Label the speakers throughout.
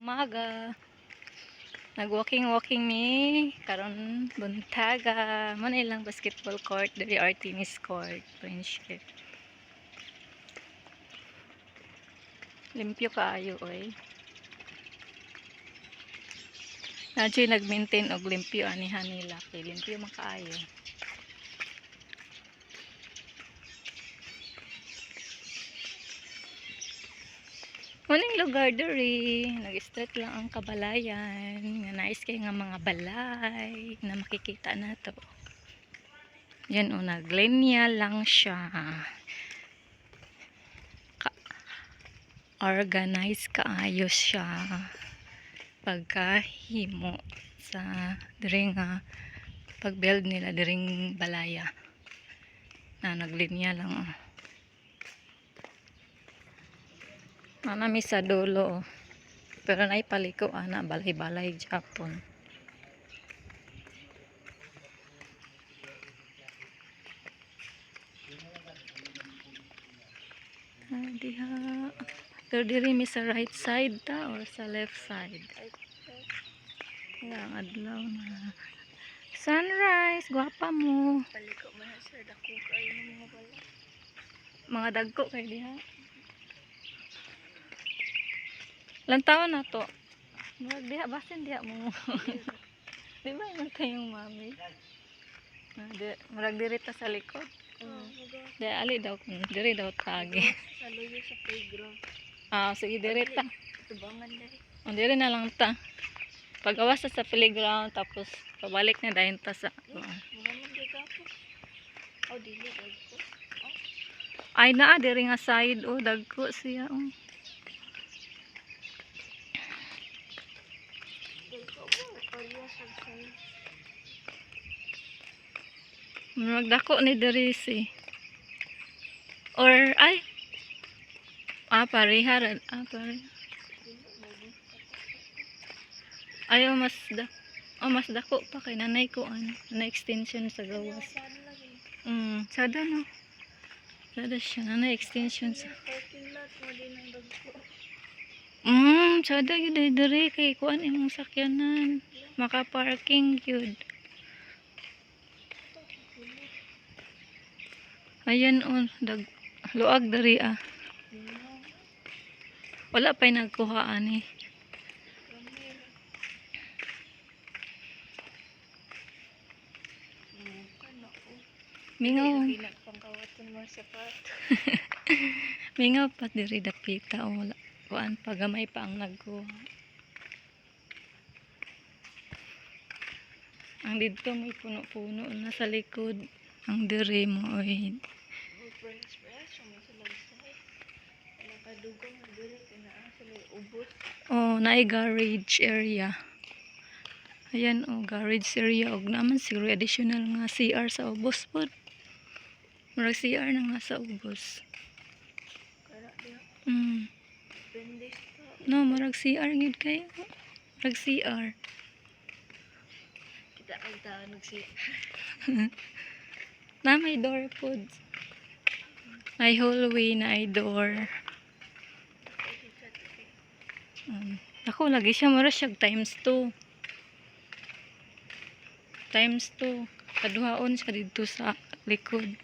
Speaker 1: Umaga. Nag-walking-walking mi karon buntaga. Man ilang basketball court diri Artemis Court, Friendship. Limpyo kaayo oy. Nadyo'y nag-maintain og limpyo anihan nila kay limpyo man kaayo. Muning lugar diri, nag-street lang ang kabalayan, nga nice kay nga mga balay na makikita nato. Yan o, naglinya lang siya. Ka organize kaayos siya pagkahimo sa diri nga pag-build nila diring balaya na naglinya lang oh. Manami sa dulo. oh. Pero naipaliko ana balay-balay Japon. Ah, diha. Pero diri mi sa right side ta or sa left side. Yang adlaw na. Sunrise, gwapa mo.
Speaker 2: Paliko man sir, dako kayo ng mga bala.
Speaker 1: Mga dagko kay diha. Ilang taon na to? Diha, basin diha mo. Di ba yung kayong mami? Di, murag diri ta sa likod.
Speaker 2: Mm.
Speaker 1: Di, ali daw, kung diri daw tagi.
Speaker 2: Sa luyo sa playground.
Speaker 1: Ah, sige, diri ta.
Speaker 2: Tubangan dahil.
Speaker 1: O, diri na lang ta. Pag-awas sa playground, tapos pabalik na dahil ta sa...
Speaker 2: Oh, dagko.
Speaker 1: Ay na, diri nga side, oh, dagko siya, oh.
Speaker 2: Dagko mo, kaya sa side.
Speaker 1: Magdako ni Derisi. Or, ay. Ah, pareha. rin. Ah, pareha. Ayaw, mas da. Oh, mas dako pa kay nanay ko ano, na extension sa gawas. Mm, sada no. Sada siya na extension sa.
Speaker 2: Parking lot mo din ang dagko.
Speaker 1: Mm, sada gyud ay diri kay kuan imong sakyanan. Maka-parking gyud. Ayan on, dag luag diri ah. Wala pa'y nagkuha ani. Mingaw,
Speaker 2: pat.
Speaker 1: mingaw pa diri dapita o wala. Kuan pagamay pa ang nagkuha. Ang dito may puno-puno na sa likod. Ang diri mo oy.
Speaker 2: Na.
Speaker 1: Oh, naay garage area. Ayan oh, garage area og naman siguro additional nga CR sa ubos pod. Murag CR na nga sa ubos. Mm. No, murag CR gid kayo. Murag CR.
Speaker 2: Kita ang tanog siya.
Speaker 1: Na may door pod. May hallway na ay door. Um, ako lagi siya mura siya times 2. Times 2. Kaduhaon siya dito sa likod.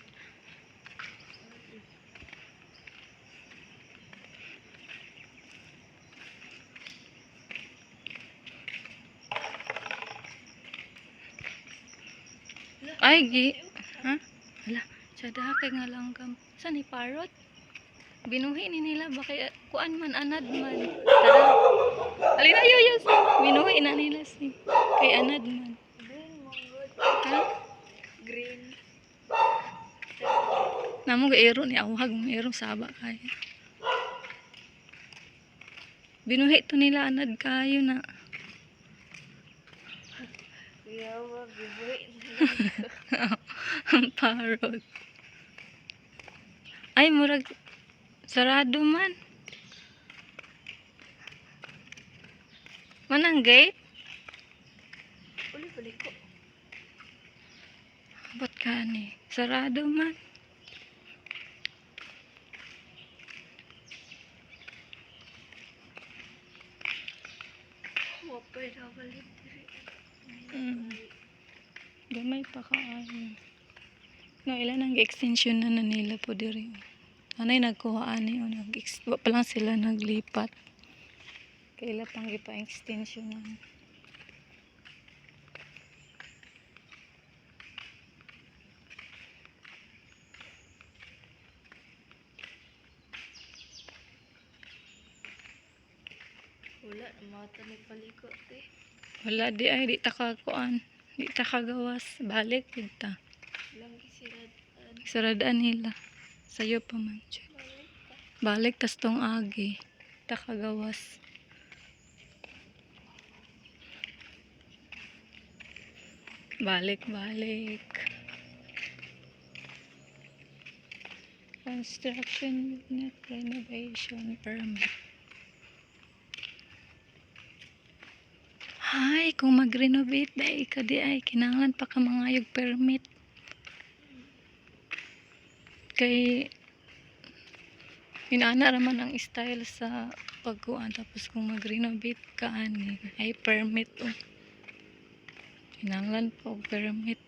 Speaker 1: Ay, gi. Ha? Hala, siya daha kay nga langgam. Saan ni parrot? Binuhi ni nila ba kay kuan man anad man. Tara. Alina yo yes. Binuhi na nila si kay anad man. Ha?
Speaker 2: Green.
Speaker 1: Namo ga ero ni awhag mo ero saba kay. Binuhi to nila anad kayo na.
Speaker 2: Yawa, gibuhi.
Speaker 1: Ang parrot. Ay, murag sarado man. Manang gate?
Speaker 2: Uli, balik ko.
Speaker 1: Ba't ka ni? Sarado man.
Speaker 2: Wapay na balit diri.
Speaker 1: Mm. Gamay pa kaayo. No, ilan ang extension na nila po diri. Anay nagkuha ani o nag wa pa lang sila naglipat. Kaila pang ipa extension na.
Speaker 2: Wala, mata ni paliko te.
Speaker 1: Wala di ay di ta kakuan. Di ta kagawas. Balik gid ta. Saradaan nila. Sayo pa man.
Speaker 2: Balik
Speaker 1: tas tong agi. Ta kagawas. Balik, balik. Construction unit renovation permit. Hay, kung mag-renovate dai ka di ay kinahanglan pa ka mangayog permit. Kay Inana raman ang style sa pagkuan tapos kung mag-renovate ka ani ay permit o. Kinahanglan po og permit.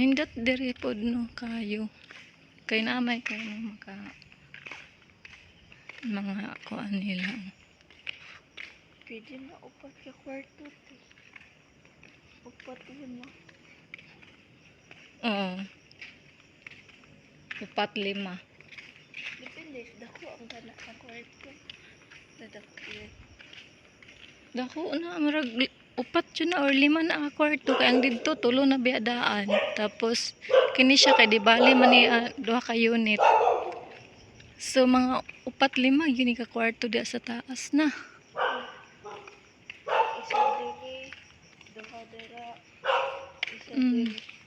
Speaker 1: Nindot diri pod no kayo. Kay namay kay no maka mga kuan nila.
Speaker 2: Pwede na upat ka kwarto. Upat lima.
Speaker 1: Oo. Upat lima.
Speaker 2: Depende, dako ang kana sa kwarto. Dadakyo.
Speaker 1: Dako na marag upat yun na or lima na ang kwarto kay ang didto tulo na biadaan. Tapos kini siya kay di bali man ni ah, duha ka unit. So mga upat lima yun ka kwarto diya sa taas na.
Speaker 2: Isa diri. Duha dira. Isa
Speaker 1: Mm.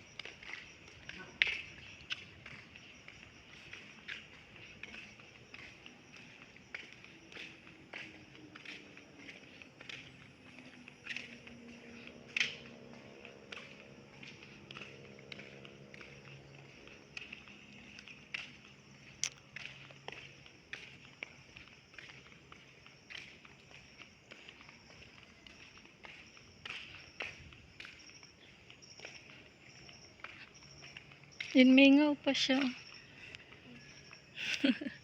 Speaker 1: Yun mingaw pa siya.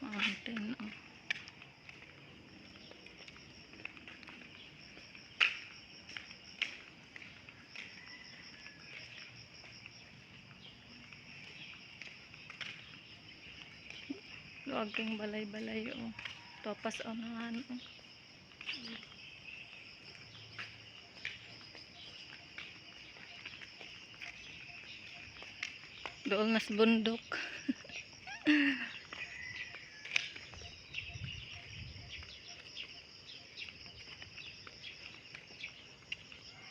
Speaker 1: Mountain, oh. Luwag kang balay-balay, oh. Topas unahan, oh. Dool nas bundok.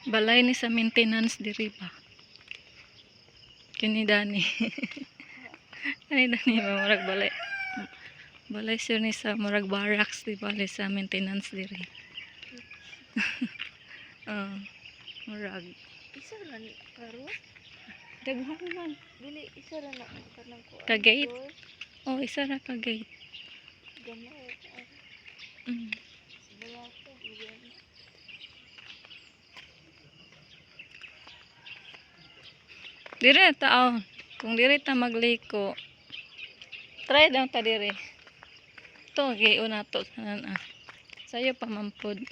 Speaker 1: Balay ni sa maintenance diri ba? Kini dani. Ay dani ba murag balay. Balay siya ni sa murag barracks di balay sa maintenance diri. Ah, murag.
Speaker 2: Isa na ni karo.
Speaker 1: Daghan man.
Speaker 2: Dili isa na na kanang kuan.
Speaker 1: Ka gate? Oh, isa ra ka gate.
Speaker 2: Gamay ka.
Speaker 1: Mm.
Speaker 2: Ko.
Speaker 1: Dire ta oh. Kung dire ta magliko. Try daw ta dire. To gi una to sanan ah. Sayo pa mampod.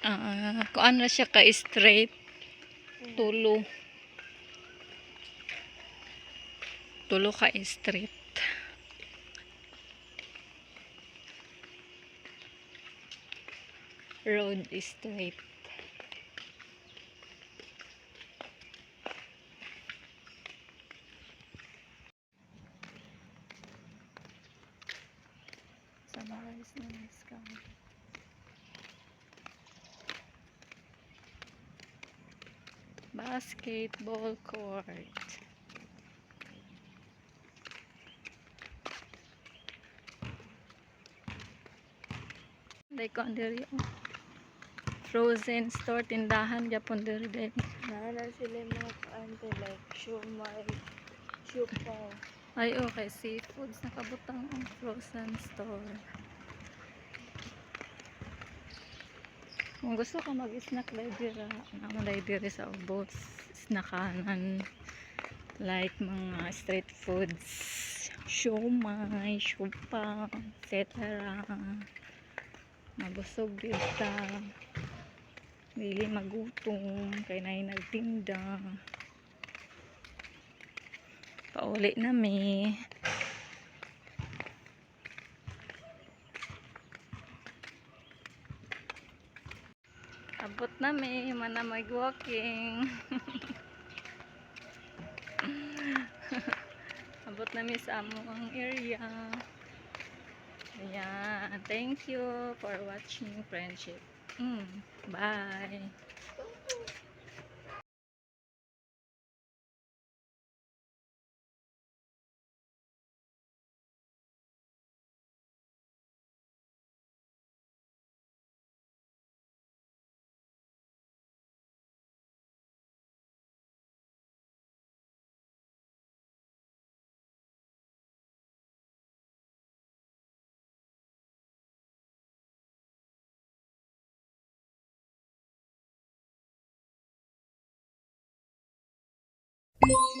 Speaker 1: Ah, kuan ra siya ka straight tulo. Tulo ka street. Road street Summarize na nice Basketball court. Like on diri oh. Frozen store tindahan gyapon diri diri.
Speaker 2: Naana sila mga kaante like shumay, siupaw.
Speaker 1: Ay okay, seafoods nakabutang ang frozen store. Kung gusto ka mag-snack dira, dahil diri sa ubos, snackanan, like mga street foods, siomay, siopa, etc. Mabusog dito. Dili magutom, kay na nagtinda. Pauli na mi. Abot na mi, mana mag-walking. Abot na mi sa among area. Ayan. Thank you for watching friendship. Mm, bye. you